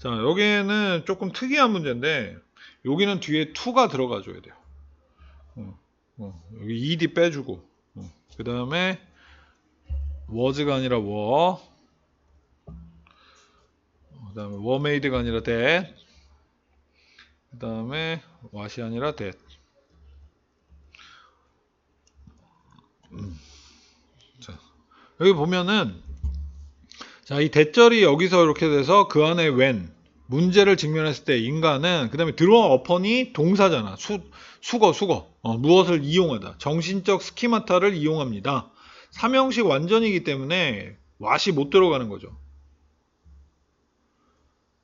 자, 여기에는 조금 특이한 문제인데, 여기는 뒤에 to가 들어가줘야 돼요. 어, 어, 여기 ed 빼주고, 그 다음에 was가 아니라 were, 그 다음에 were made가 아니라 that, 그 다음에 what이 아니라 that. 음. 자, 여기 보면은 자, 이 대절이 여기서 이렇게 돼서 그 안에 when 문제를 직면했을 때 인간은 그 다음에 들어온 어펀이 동사잖아. 수 수거 수거. 어, 무엇을 이용하다. 정신적 스키마타를 이용합니다. 삼형식 완전이기 때문에 what이 못 들어가는 거죠.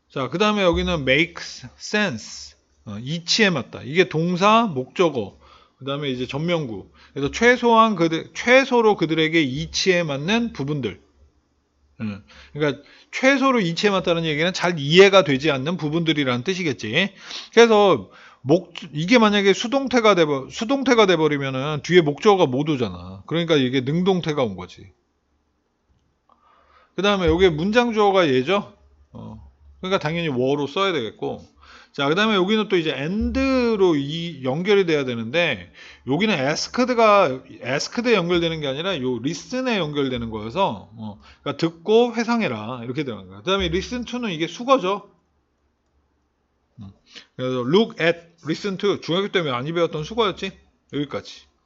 자, 그 다음에 여기는 makes sense. 어, 이치에 맞다. 이게 동사, 목적어. 그 다음에 이제 전명구. 그래서 최소한 그들 최소로 그들에게 이치에 맞는 부분들. 음, 그러니까 최소로 이치에 맞다는 얘기는 잘 이해가 되지 않는 부분들이라는 뜻이겠지. 그래서 목 이게 만약에 수동태가 돼버 수동태가 돼 버리면은 뒤에 목적어가 못 오잖아. 그러니까 이게 능동태가 온 거지. 그다음에 여기 문장 주어가 얘죠. 어, 그러니까 당연히 워로 써야 되겠고. 자, 그 다음에 여기는 또 이제 and로 이 연결이 돼야 되는데 여기는 asked가 asked에 연결되는 게 아니라 요 listen에 연결되는 거여서 어, 그러니까 듣고 회상해라 이렇게 되는 거야. 그 다음에 listen to는 이게 수거죠. 음. 그래서 look at, listen to 중학교 때 많이 배웠던 수거였지. 여기까지.